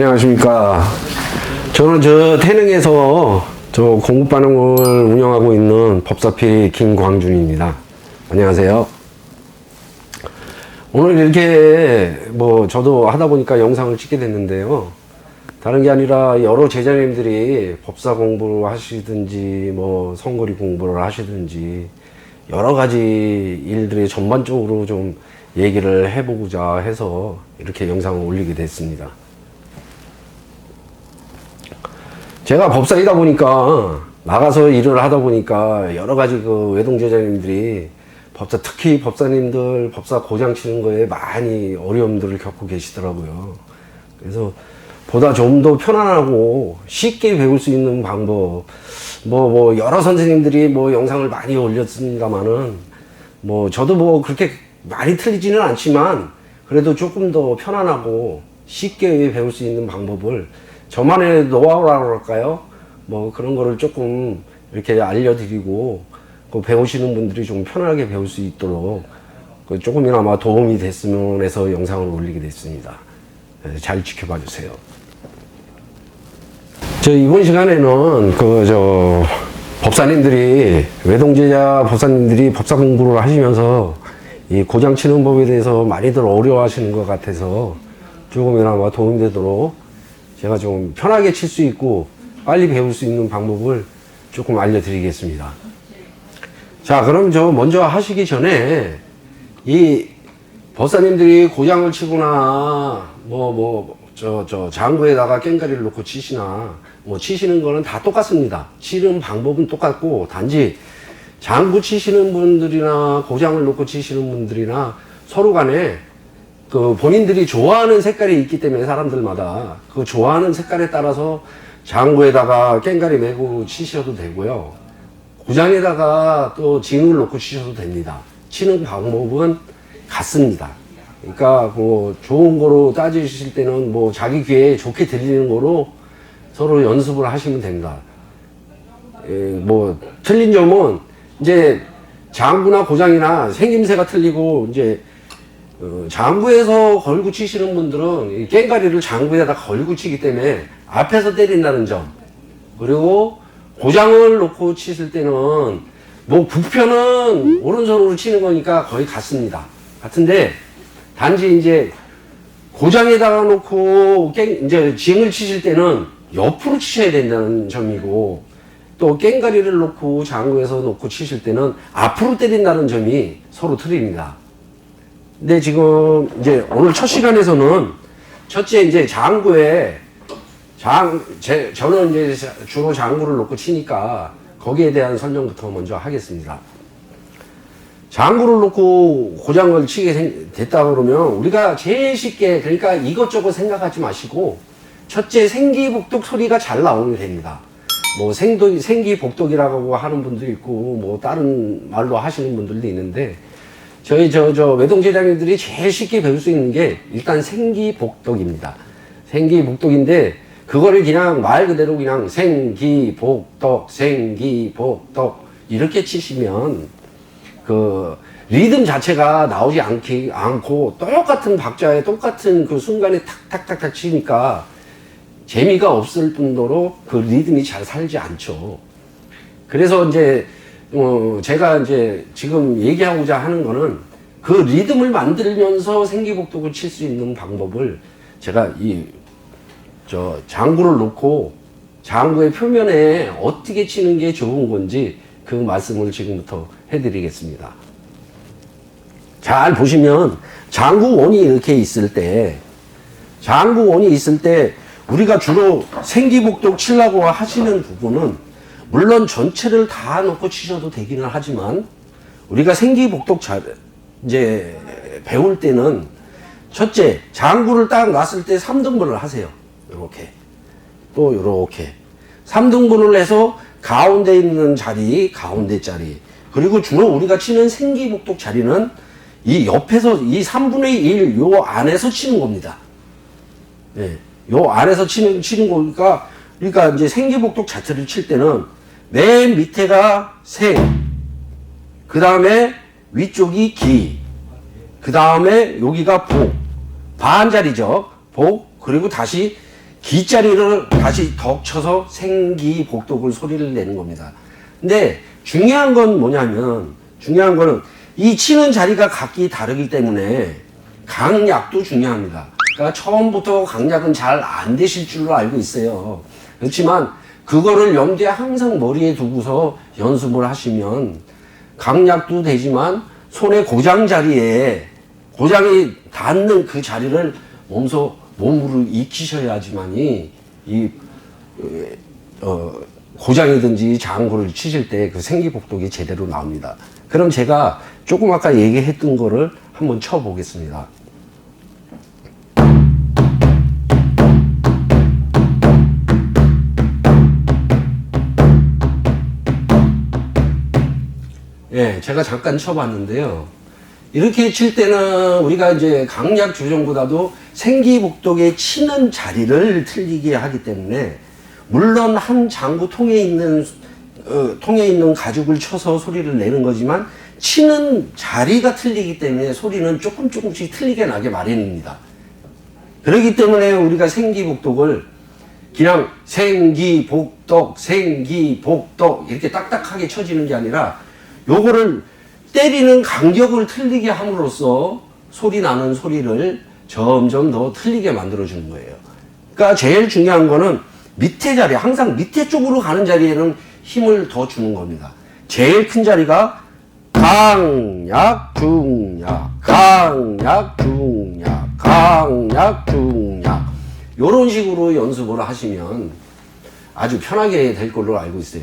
안녕하십니까. 저는 저 태릉에서 저 공급반응을 운영하고 있는 법사피 김광준입니다. 안녕하세요. 오늘 이렇게 뭐 저도 하다 보니까 영상을 찍게 됐는데요. 다른 게 아니라 여러 제자님들이 법사 공부를 하시든지 뭐 선거리 공부를 하시든지 여러 가지 일들이 전반적으로 좀 얘기를 해보고자 해서 이렇게 영상을 올리게 됐습니다. 제가 법사이다 보니까 나가서 일을 하다 보니까 여러 가지 그 외동 제자님들이 법사 특히 법사님들 법사 고장 치는 거에 많이 어려움들을 겪고 계시더라고요. 그래서 보다 좀 더 편안하고 쉽게 배울 수 있는 방법 뭐뭐 여러 선생님들이 뭐 영상을 많이 올렸습니다만은 뭐 저도 뭐 그렇게 많이 틀리지는 않지만 그래도 조금 더 편안하고 쉽게 배울 수 있는 방법을 저만의 노하우라고 할까요? 뭐 그런 거를 조금 이렇게 알려드리고 그 배우시는 분들이 좀 편하게 배울 수 있도록 그 조금이나마 도움이 됐으면 해서 영상을 올리게 됐습니다. 네, 잘 지켜봐 주세요. 저 이번 시간에는 그 저 법사님들이 외동제자 법사님들이 법사 공부를 하시면서 이 고장 치는 법에 대해서 많이들 어려워하시는 것 같아서 조금이나마 도움이 되도록 제가 좀 편하게 칠 수 있고 빨리 배울 수 있는 방법을 조금 알려드리겠습니다. 자, 그럼 저 먼저 하시기 전에 이 법사님들이 고장을 치거나 뭐 뭐 저 저 장구에다가 깽가리를 놓고 치시나 뭐 치시는 거는 다 똑같습니다. 치는 방법은 똑같고 단지 장구 치시는 분들이나 고장을 놓고 치시는 분들이나 서로 간에 그 본인들이 좋아하는 색깔이 있기 때문에 사람들마다 그 좋아하는 색깔에 따라서 장구에다가 깽가리 메고 치셔도 되고요. 구장에다가 또 진을 놓고 치셔도 됩니다. 치는 방법은 같습니다. 그러니까 뭐 좋은 거로 따지실 때는 뭐 자기 귀에 좋게 들리는 거로 서로 연습을 하시면 됩니다. 예, 뭐 틀린 점은 이제 장구나 고장이나 생김새가 틀리고 이제 어, 장구에서 걸고 치시는 분들은 이 깽가리를 장구에다 걸고 치기 때문에 앞에서 때린다는 점 그리고 고장을 놓고 치실 때는 뭐 북편은 오른손으로 치는 거니까 거의 같습니다. 같은데 단지 이제 고장에다가 놓고 깽 이제 징을 치실 때는 옆으로 치셔야 된다는 점이고 또 깽가리를 놓고 장구에서 놓고 치실 때는 앞으로 때린다는 점이 서로 틀립니다. 근데 지금 이제 오늘 첫 시간에서는 첫째 이제 장구에 장, 제, 저는 이제 주로 장구를 놓고 치니까 거기에 대한 설명부터 먼저 하겠습니다. 장구를 놓고 고장을 치게 생- 됐다 그러면 우리가 제일 쉽게 그러니까 이것저것 생각하지 마시고 첫째 생기복독 소리가 잘 나오면 됩니다. 뭐 생도, 생기복독이라고 하는 분도 있고 뭐 다른 말로 하시는 분들도 있는데 저희 저, 저 외동 제자님들이 제일 쉽게 배울 수 있는 게 일단 생기복독입니다. 생기복독인데 그거를 그냥 말 그대로 그냥 생기복독, 생기복독 이렇게 치시면 그 리듬 자체가 나오지 않기 않고 똑같은 박자에 똑같은 그 순간에 탁탁탁탁 치니까 재미가 없을 뿐더러 그 리듬이 잘 살지 않죠. 그래서 이제 어 제가 이제 지금 얘기하고자 하는 거는 그 리듬을 만들면서 생기복독을 칠 수 있는 방법을 제가 이 저 장구를 놓고 장구의 표면에 어떻게 치는 게 좋은 건지 그 말씀을 지금부터 해드리겠습니다. 잘 보시면 장구원이 이렇게 있을 때 장구원이 있을 때 우리가 주로 생기복독 치려고 하시는 부분은 물론 전체를 다 놓고 치셔도 되기는 하지만 우리가 생기복독 잘 이제 배울 때는 첫째 장구를 딱 놨을 때 3등분을 하세요. 이렇게 또 이렇게 3등분을 해서 가운데 있는 자리 가운데 자리 그리고 주로 우리가 치는 생기복독 자리는 이 옆에서 이 3분의 1 요 안에서 치는 겁니다. 예. 요 안에서 치는, 치는 거니까, 그러니까 이제 생기복독 자체를 칠 때는 맨 밑에가 생, 그 다음에 위쪽이 기, 그 다음에 여기가 복, 반자리죠. 복, 그리고 다시 기자리를 다시 덕 쳐서 생기 복독을 소리를 내는 겁니다. 근데 중요한 건 뭐냐면 중요한 거는 이 치는 자리가 각기 다르기 때문에 강약도 중요합니다. 그러니까 처음부터 강약은 잘 안 되실 줄로 알고 있어요. 그렇지만 그거를 염두에 항상 머리에 두고서 연습을 하시면 강약도 되지만 손의 고장 자리에 고장이 닿는 그 자리를 몸소 몸으로 익히셔야지만이 이 어, 고장이든지 장구를 치실 때 그 생기복독이 제대로 나옵니다. 그럼 제가 조금 아까 얘기했던 거를 한번 쳐보겠습니다. 예, 제가 잠깐 쳐봤는데요. 이렇게 칠 때는 우리가 이제 강약 조정보다도 생기복독에 치는 자리를 틀리게 하기 때문에 물론 한 장구 통에 있는 어, 통에 있는 가죽을 쳐서 소리를 내는 거지만 치는 자리가 틀리기 때문에 소리는 조금 조금씩 틀리게 나게 마련입니다. 그렇기 때문에 우리가 생기복독을 그냥 생기복독 생기복독 이렇게 딱딱하게 쳐지는 게 아니라 요거를 때리는 간격을 틀리게 함으로써 소리 나는 소리를 점점 더 틀리게 만들어 주는 거예요. 그러니까 제일 중요한 거는 밑에 자리, 항상 밑에 쪽으로 가는 자리에는 힘을 더 주는 겁니다. 제일 큰 자리가 강약, 중약, 강약, 중약, 강약, 중약. 요런 식으로 연습을 하시면 아주 편하게 될 걸로 알고 있어요.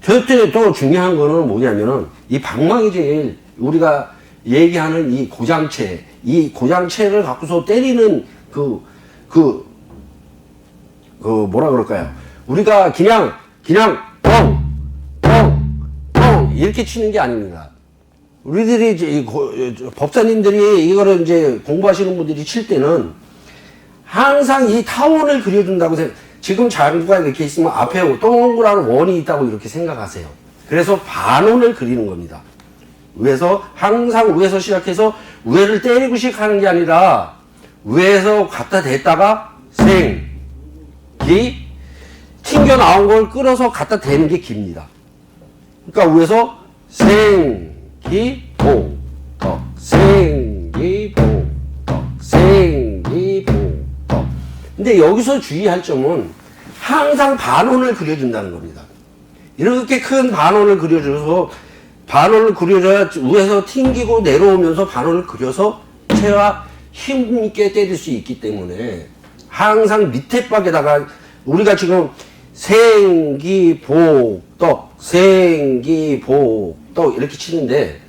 저때 또 중요한 거는 뭐냐면은 이 방망이 제일 우리가 얘기하는 이 고장체, 이 고장체를 갖고서 때리는 그, 그, 그 뭐라 그럴까요? 우리가 그냥, 그냥 뻥, 뻥, 뻥 이렇게 치는 게 아닙니다. 우리들이 이제 법사님들이 이거를 이제 공부하시는 분들이 칠 때는 항상 이 타원을 그려준다고 생각, 지금 장구가 이렇게 있으면 앞에 동그란 원이 있다고 이렇게 생각하세요. 그래서 반원을 그리는 겁니다. 위에서, 항상 위에서 시작해서 위를 때리고 시작하는 게 아니라 위에서 갖다 댔다가 생, 기, 튕겨 나온 걸 끌어서 갖다 대는 게 깁니다. 그러니까 위에서 생, 기, 보, 근데 여기서 주의할 점은 항상 반원을 그려준다는 겁니다. 이렇게 큰 반원을 그려줘서 반원을 그려줘야 위에서 튕기고 내려오면서 반원을 그려서 채와 힘있게 때릴 수 있기 때문에 항상 밑에 박에다가 우리가 지금 생기복덕 생기복덕 이렇게 치는데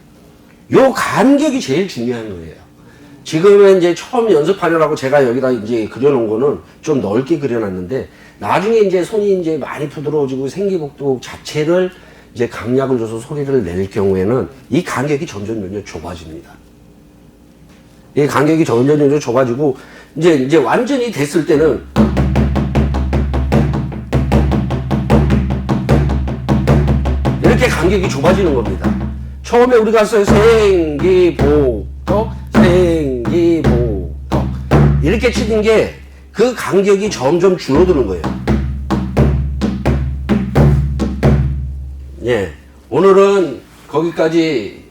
요 간격이 제일 중요한 거예요. 지금은 이제 처음 연습하려고 제가 여기다 이제 그려놓은 거는 좀 넓게 그려놨는데 나중에 이제 손이 이제 많이 부드러워지고 생기복도 자체를 이제 강약을 줘서 소리를 낼 경우에는 이 간격이 점점 점점 좁아집니다. 이 간격이 점점 점점 좁아지고 이제 이제 완전히 됐을 때는 이렇게 간격이 좁아지는 겁니다. 처음에 우리가 생기복덕 이렇게 치는 게 그 간격이 점점 줄어드는 거예요. 예, 오늘은 거기까지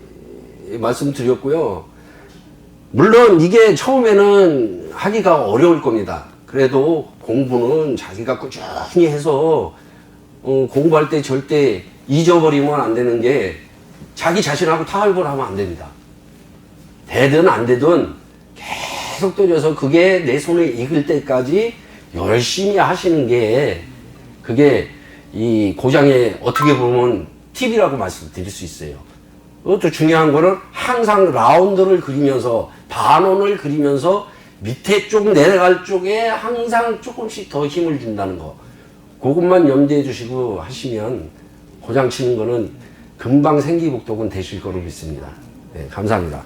말씀드렸고요. 물론 이게 처음에는 하기가 어려울 겁니다. 그래도 공부는 자기가 꾸준히 해서 어, 공부할 때 절대 잊어버리면 안 되는 게 자기 자신하고 타협을 하면 안 됩니다. 되든 안 되든 계속 떠져서 그게 내 손에 익을 때까지 열심히 하시는 게 그게 이 고장의 어떻게 보면 팁이라고 말씀드릴 수 있어요. 그것도 중요한 거는 항상 라운드를 그리면서 반원을 그리면서 밑에 쪽 내려갈 쪽에 항상 조금씩 더 힘을 준다는 거. 그것만 염두해 주시고 하시면 고장 치는 거는 금방 생기복독은 되실 거로 믿습니다. 네, 감사합니다.